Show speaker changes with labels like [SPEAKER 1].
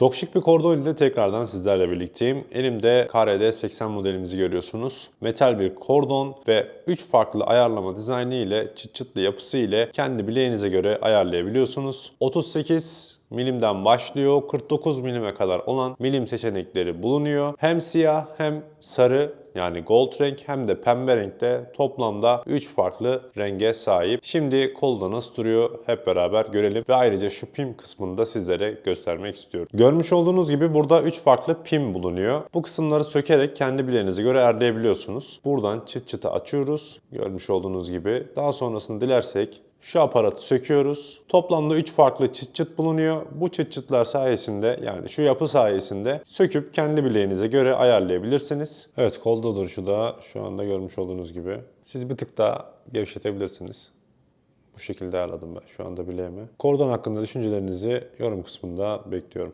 [SPEAKER 1] Çok şık bir kordon ile tekrardan sizlerle birlikteyim. Elimde KRD 80 modelimizi görüyorsunuz. Metal bir kordon ve 3 farklı ayarlama dizaynı ile çıt çıtlı yapısı ile kendi bileğinize göre ayarlayabiliyorsunuz. 38 milimden başlıyor. 49 milime kadar olan milim seçenekleri bulunuyor. Hem siyah hem sarı yani gold renk hem de pembe renkte toplamda 3 farklı renge sahip. Şimdi kolda nasıl duruyor hep beraber görelim ve ayrıca şu pim kısmını da sizlere göstermek istiyorum. Görmüş olduğunuz gibi burada 3 farklı pim bulunuyor. Bu kısımları sökerek kendi bileğinize göre ayarlayabiliyorsunuz. Buradan çıt çıtı açıyoruz. Görmüş olduğunuz gibi. Daha sonrasını dilersek şu aparatı söküyoruz. Toplamda 3 farklı çıt çıt bulunuyor. Bu çıt çıtlar sayesinde yani şu yapı sayesinde söküp kendi bileğinize göre ayarlayabilirsiniz. Evet kolda duruşu da şu anda görmüş olduğunuz gibi. Siz bir tık daha gevşetebilirsiniz. Bu şekilde ayarladım ben şu anda bileğimi. Kordon hakkında düşüncelerinizi yorum kısmında bekliyorum.